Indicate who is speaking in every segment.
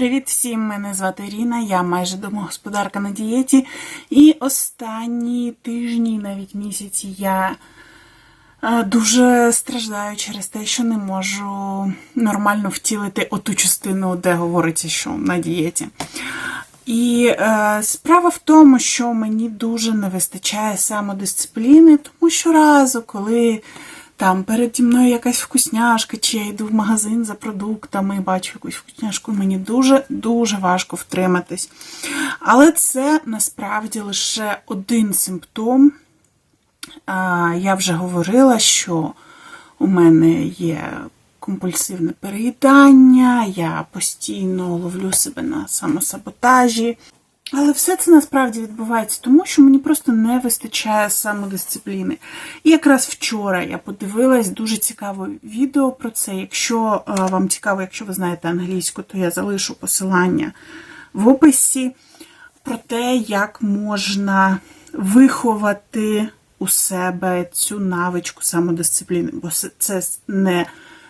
Speaker 1: Привіт всім! Мене звати Ірина, я майже домогосподарка на дієті. І останні тижні, навіть місяці, я е, дуже страждаю через те, що не можу нормально втілити оту частину, де говориться, що на дієті. І е, справа в тому, що мені дуже не вистачає самодисципліни, тому що разу, коли там переді мною якась вкусняшка, чи я йду в магазин за продуктами бачу якусь вкусняшку, мені дуже-дуже важко втриматись. Але це насправді лише один симптом. Я вже говорила, що у мене є компульсивне переїдання, я постійно ловлю себе на самосаботажі. Але все це насправді відбувається тому, що мені просто не вистачає самодисципліни. І якраз вчора я подивилась дуже цікаве відео про це. Якщо е, вам цікаво, якщо ви знаєте англійську, то я залишу посилання в описі про те, як можна виховати у себе цю навичку самодисципліни. Бо це не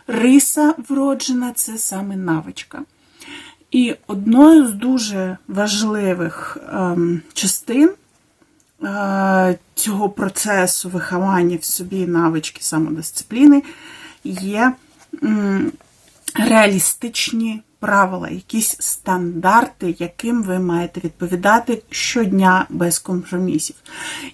Speaker 1: риса вроджена, це саме навичка. І одною з дуже важливих ем, частин е, цього процесу виховання в собі навички самодисципліни є реалістичні правила, якісь стандарти, яким ви маєте відповідати щодня без компромісів.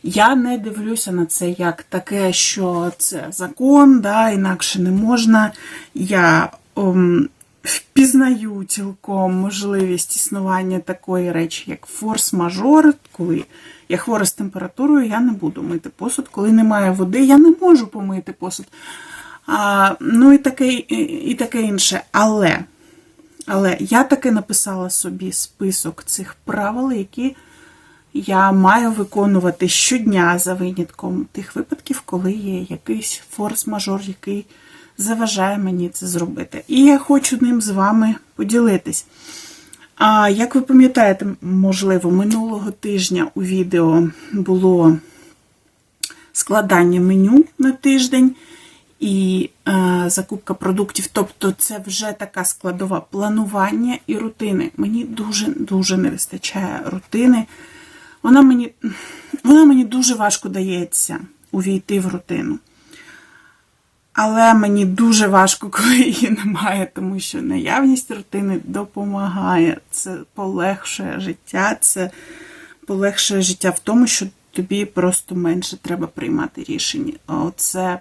Speaker 1: Я не дивлюся на це як таке, що це закон, да, інакше не можна. Я ом, впізнаю цілком можливість існування такої речі, як форс-мажор, коли я хвора з температурою, я не буду мити посуд. Коли немає води, я не можу помити посуд. А, Ну і таке, і, таке інше. Але, але я таки написала собі список цих правил, які я маю виконувати щодня за винятком тих випадків, коли є якийсь форс-мажор, який заважає мені це зробити. І я хочу ним з вами поділитись. А як ви пам'ятаєте, можливо, минулого тижня у відео було складання меню на тиждень і е, закупка продуктів. Тобто це вже така складова планування і рутини. Мені дуже-дуже не вистачає рутини. Вона мені, Вона мені дуже важко дається увійти в рутину. Але мені дуже важко, коли її немає, тому що наявність рутини допомагає. Це полегшує життя, це полегшує життя в тому, що тобі просто менше треба приймати рішення. Оце,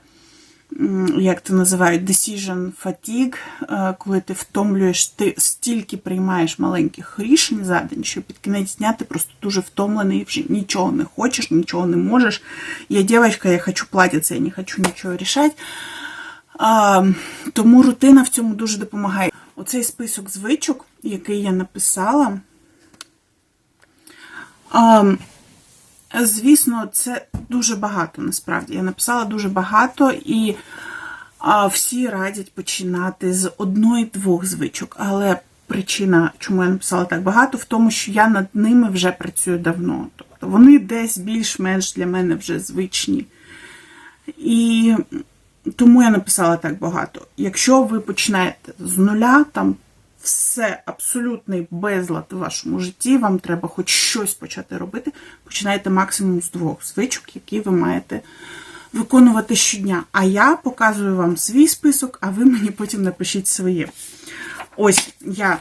Speaker 1: як то називають, decision fatigue, е, коли ти втомлюєш, ти стільки приймаєш маленьких рішень за день, що під кінець дня ти просто дуже втомлений, вже нічого не хочеш, нічого не можеш. Я дівчинка, я хочу платитися, я не хочу нічого рішати. А, Тому рутина в цьому дуже допомагає. Оцей список звичок, який я написала, а, звісно, це дуже багато насправді. Я написала дуже багато, і а, всі радять починати з одної-двох звичок. Але причина, чому я написала так багато, в тому, що я над ними вже працюю давно. Тобто вони десь більш-менш для мене вже звичні. І тому я написала так багато. Якщо ви починаєте з нуля, там все абсолютний безлад у вашому житті, вам треба хоч щось почати робити, починайте максимум з двох звичок, які ви маєте виконувати щодня. А я показую вам свій список, а ви мені потім напишіть своє. Ось я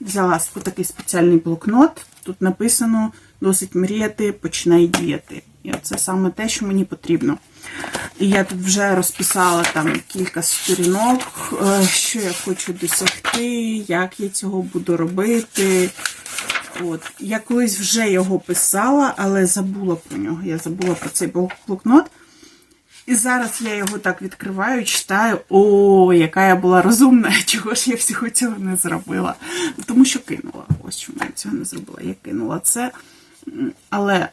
Speaker 1: взяла такий спеціальний блокнот. Тут написано досить мріяти, починай діяти. І це саме те, що мені потрібно. І я тут вже розписала там кілька сторінок, е, що я хочу досягти, як я цього буду робити. От. Я колись вже його писала, але забула про нього. Я забула про цей блокнот. І зараз я його так відкриваю, читаю, о, яка я була розумна, чого ж я всього цього не зробила. Тому що кинула. Ось чому я цього не зробила. Я кинула це. Але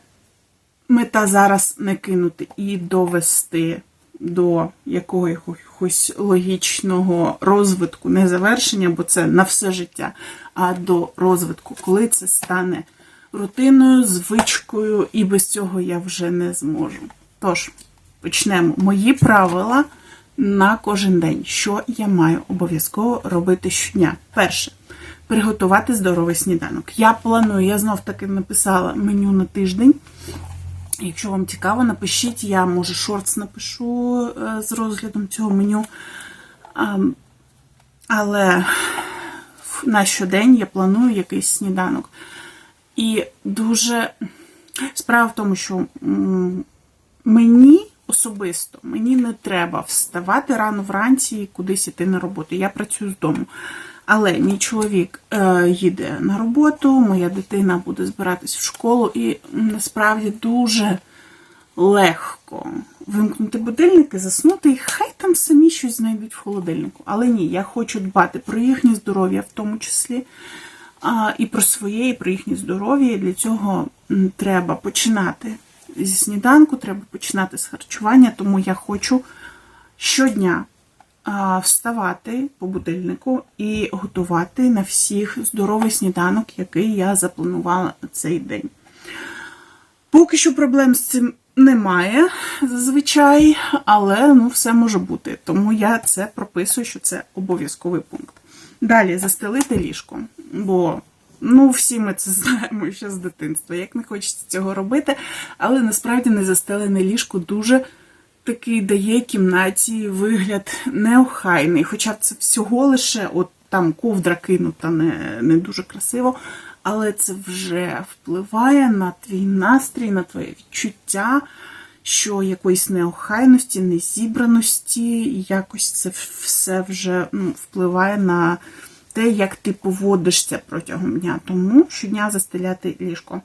Speaker 1: мета зараз не кинути і довести до якогось логічного розвитку, не завершення, бо це на все життя, а до розвитку, коли це стане рутиною, звичкою, і без цього я вже не зможу. Тож, почнемо. Мої правила на кожен день, що я маю обов'язково робити щодня. Перше, приготувати здоровий сніданок. Я планую, я знов таки написала меню на тиждень. Якщо вам цікаво, напишіть, я може шортс напишу е, з розглядом цього меню. Але на щодень я планую якийсь сніданок. І дуже справа в тому, що мені особисто мені не треба вставати рано вранці і кудись іти на роботу. Я працюю з дому. Але мій чоловік е, їде на роботу, моя дитина буде збиратись в школу, і насправді дуже легко вимкнути будильники, заснути, і хай там самі щось знайдуть в холодильнику. Але ні, я хочу дбати про їхнє здоров'я в тому числі. І про своє, і про їхнє здоров'я. Для цього треба починати зі сніданку, треба починати з харчування, тому я хочу щодня вставати по будильнику і готувати на всіх здоровий сніданок, який я запланувала на цей день. Поки що проблем з цим немає зазвичай, але ну, все може бути. Тому я це прописую, що це обов'язковий пункт. Далі застелити ліжко. Бо ну, всі ми це знаємо ще з дитинства. Як не хочеться цього робити, але насправді незастелене ліжко дуже такий дає кімнаті вигляд неохайний. Хоча це всього лише от там ковдра кинута не, не дуже красиво, але це вже впливає на твій настрій, на твоє відчуття, що якоїсь неохайності, незібраності, якось це все вже ну, впливає на те, як ти поводишся протягом дня. Тому щодня застеляти ліжко.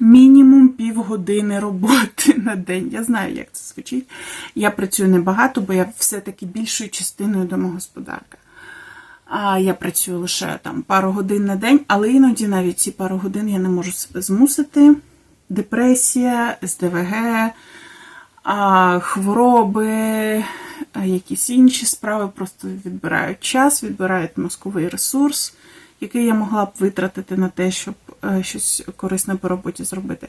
Speaker 1: Мінімум півгодини роботи на день. Я знаю, як це звучить. Я працюю небагато, бо я все-таки більшою частиною домогосподарка. А я працюю лише там пару годин на день, але іноді навіть ці пару годин я не можу себе змусити. Депресія, СДВГ, хвороби, якісь інші справи просто відбирають час, відбирають мозковий ресурс, який я могла б витратити на те, щоб е, щось корисне по роботі зробити.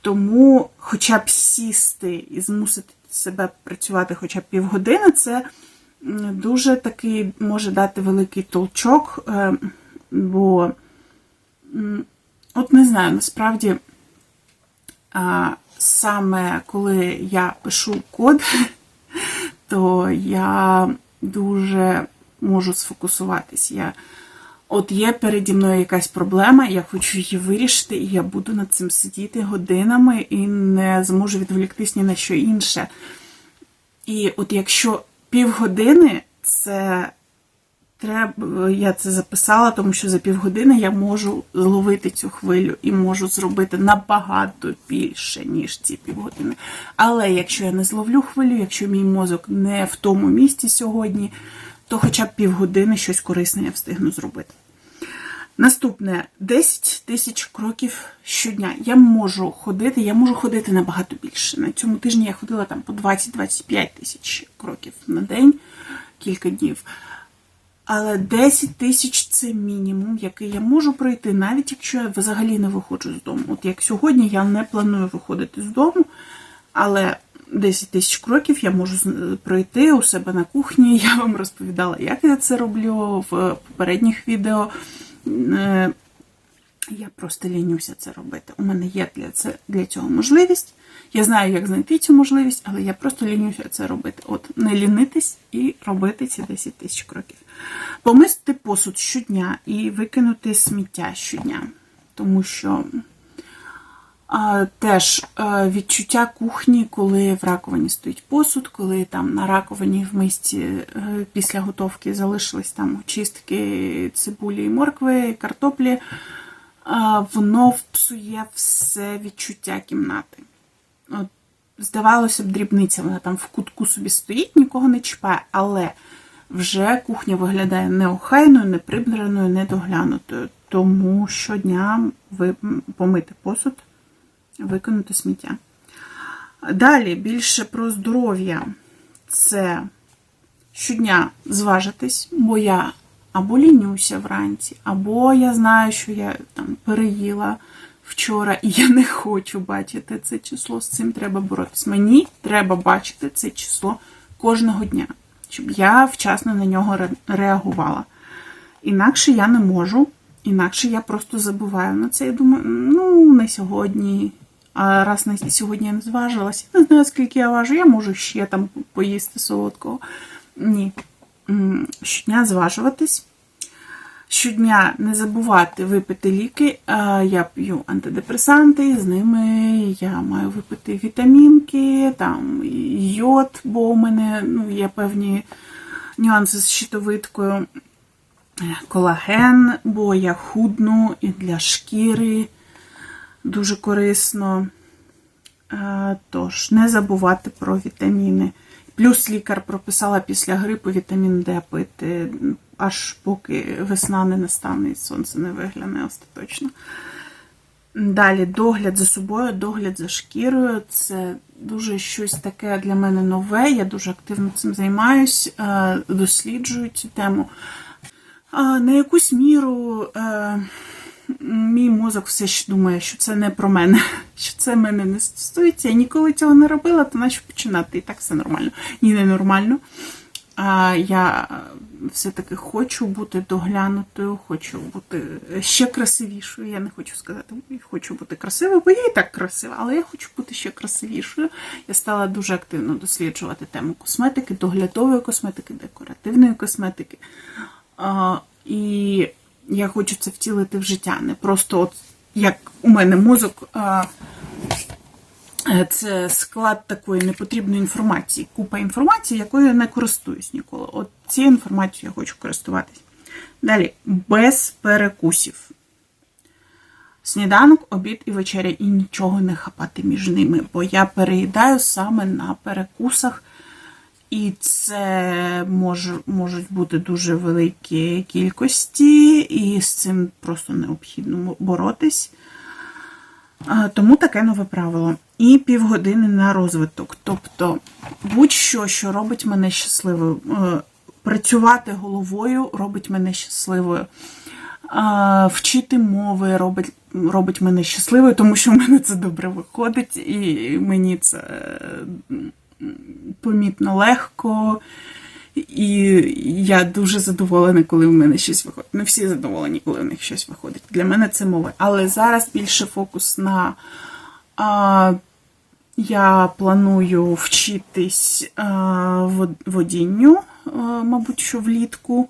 Speaker 1: Тому, хоча б сісти і змусити себе працювати хоча б півгодини, це дуже такий може дати великий толчок, е, бо, от не знаю, насправді, саме коли я пишу код, то я дуже можу сфокусуватись. Я, от є переді мною якась проблема, я хочу її вирішити, і я буду над цим сидіти годинами і не зможу відволіктись ні на що інше. І от якщо півгодини це треба, я це записала, тому що за півгодини я можу зловити цю хвилю і можу зробити набагато більше, ніж ці півгодини. Але якщо я не зловлю хвилю, якщо мій мозок не в тому місці сьогодні, то хоча б півгодини щось корисне я встигну зробити. Наступне 10 тисяч кроків щодня. Я можу ходити, я можу ходити набагато більше. На цьому тижні я ходила там по 20-25 тисяч кроків на день, кілька днів. Але 10 тисяч це мінімум, який я можу пройти, навіть якщо я взагалі не виходжу з дому. От як сьогодні я не планую виходити з дому, але 10 тисяч кроків я можу пройти у себе на кухні. Я вам розповідала, як я це роблю в попередніх відео. Е, Я просто лінюся це робити. У мене є для, це, для цього можливість. Я знаю, як знайти цю можливість, але я просто лінюся це робити. От не лінитись і робити ці 10 тисяч кроків. Помити посуд щодня і викинути сміття щодня. Тому що теж е, відчуття кухні, коли в раковині стоїть посуд, коли там на раковині в мисці е, після готовки залишились там чистки цибулі і моркви, картоплі, воно псує все відчуття кімнати. От, здавалося б, дрібниця, вона там в кутку собі стоїть, нікого не чіпає, але вже кухня виглядає неохайною, неприбраною, недоглянутою. Тому щодня ви помити посуд, викинути сміття. Далі більше про здоров'я. Це щодня зважитись, бо я або лінюся вранці, або я знаю, що я там переїла вчора, і я не хочу бачити це число. З цим треба боротись. Мені треба бачити це число кожного дня, щоб я вчасно на нього реагувала. Інакше я не можу, інакше я просто забуваю на це. Я думаю, ну, не сьогодні. А раз на сьогодні я не зважилась, не знаю, скільки я важу, я можу ще там поїсти солодкого. Ні. Щодня зважуватись. Щодня не забувати випити ліки. Я п'ю антидепресанти, з ними я маю випити вітамінки, там йод, бо у мене ну, є певні нюанси з щитовидкою. Е, Колаген, бо я худну і для шкіри дуже корисно. Е, Тож, не забувати про вітаміни. Плюс лікар прописала після грипу вітамін Д пити, аж поки весна не настане і сонце не вигляне остаточно. Далі догляд за собою, догляд за шкірою це дуже щось таке для мене нове. Я дуже активно цим займаюсь, е, досліджую цю тему. На якусь міру е, мій мозок все ще думає, що це не про мене, що це мене не стосується. Я ніколи цього не робила, то наче починати. І так все нормально. Ні, не нормально. А, Я все-таки хочу бути доглянутою, хочу бути ще красивішою. Я не хочу сказати, хочу бути красивою, бо я і так красива, але я хочу бути ще красивішою. Я стала дуже активно досліджувати тему косметики, доглядової косметики, декоративної косметики. І я хочу це втілити в життя. Не просто от як у мене мозок. Е, це склад такої непотрібної інформації, купа інформації, якою я не користуюсь ніколи. От цією інформацією я хочу користуватись. Далі, без перекусів. Сніданок, обід і вечеря, і нічого не хапати між ними, бо я переїдаю саме на перекусах. І це може, можуть бути дуже великі кількості, і з цим просто необхідно боротись. Тому таке нове правило. І півгодини на розвиток. Тобто, будь-що, що робить мене щасливою. Е, Працювати головою робить мене щасливою. Вчити мови робить робить мене щасливою, тому що в мене це добре виходить, і мені це помітно легко. І я дуже задоволена, коли в мене щось виходить. Не всі задоволені, коли в них щось виходить. Для мене це мова. Але зараз більше фокус на а, я планую вчитись а, водінню, а, мабуть, що влітку.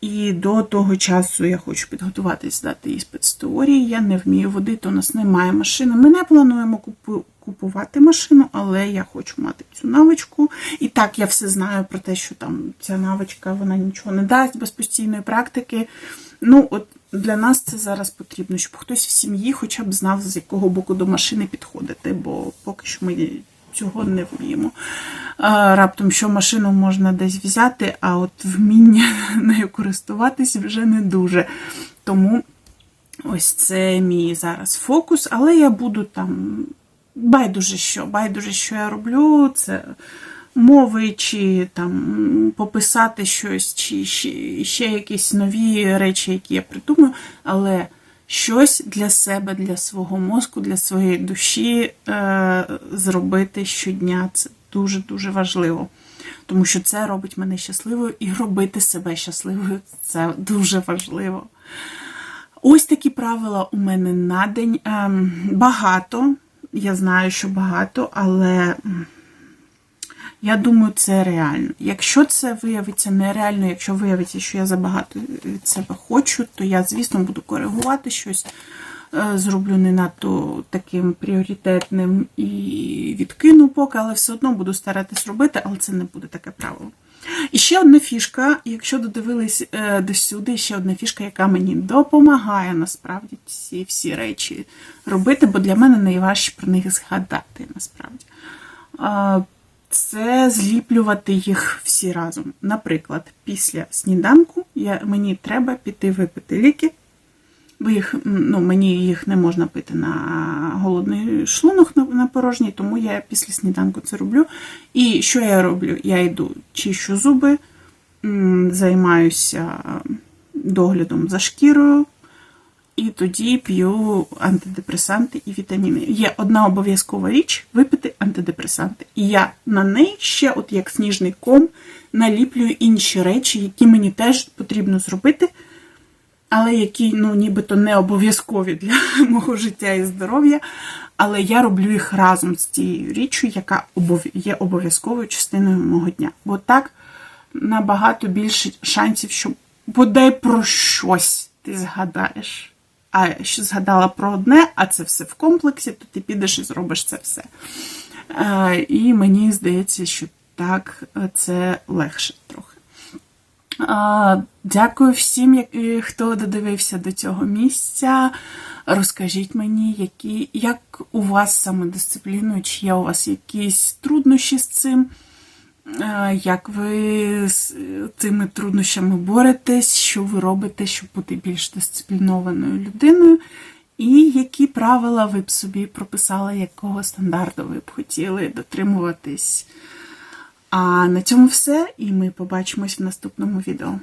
Speaker 1: І до того часу я хочу підготуватись, здати іспит з теорії. Я не вмію водити, у нас немає машини. Ми не плануємо купувати машину, але я хочу мати цю навичку. І так, я все знаю про те, що там ця навичка вона нічого не дасть без постійної практики. Ну, от Для нас це зараз потрібно, щоб хтось в сім'ї хоча б знав, з якого боку до машини підходити, бо поки що ми цього не вміємо. Раптом, що машину можна десь взяти, а от вміння нею користуватись вже не дуже. Тому ось це мій зараз фокус, але я буду там байдуже що, байдуже, що я роблю, це мови, чи там пописати щось, чи ще, ще якісь нові речі, які я придумаю, але щось для себе, для свого мозку, для своєї душі е, зробити щодня. Це дуже-дуже важливо. Тому що це робить мене щасливою і робити себе щасливою це дуже важливо. Ось такі правила у мене на день. Ем, багато. Я знаю, що багато, але я думаю, це реально. Якщо це виявиться нереально, якщо виявиться, що я забагато від себе хочу, то я, звісно, буду коригувати щось, е, зроблю не надто таким пріоритетним і відкину поки, але все одно буду старатись робити, але це не буде таке правило. І ще одна фішка, якщо додивились е, до сюди, ще одна фішка, яка мені допомагає насправді ці всі речі робити, бо для мене найважче про них згадати насправді. Це зліплювати їх всі разом. Наприклад, після сніданку я, мені треба піти випити ліки, бо їх, ну, мені їх не можна пити на голодний шлунок на, на порожній, тому я після сніданку це роблю. І що я роблю? Я йду, чищу зуби, займаюся доглядом за шкірою. І тоді п'ю антидепресанти і вітаміни. Є одна обов'язкова річ випити антидепресанти. І я на неї ще, от як сніжний ком, наліплюю інші речі, які мені теж потрібно зробити, але які ну, нібито не обов'язкові для мого життя і здоров'я. Але я роблю їх разом з тією річчю, яка є обов'язковою частиною мого дня. Бо так набагато більше шансів, що бодай про щось ти згадаєш. А що згадала про одне, а це все в комплексі, то ти підеш і зробиш це все. Е, і мені здається, що так е, це легше трохи. Дякую всім, е, хто додивився до цього місця. Розкажіть мені, які, як у вас самодисципліною, чи є у вас якісь труднощі з цим, як ви з е, цими труднощами боретесь, що ви робите, щоб бути більш дисциплінованою людиною, і які правила ви б собі прописали, якого стандарту ви б хотіли дотримуватись. А на цьому все, і ми побачимось в наступному відео.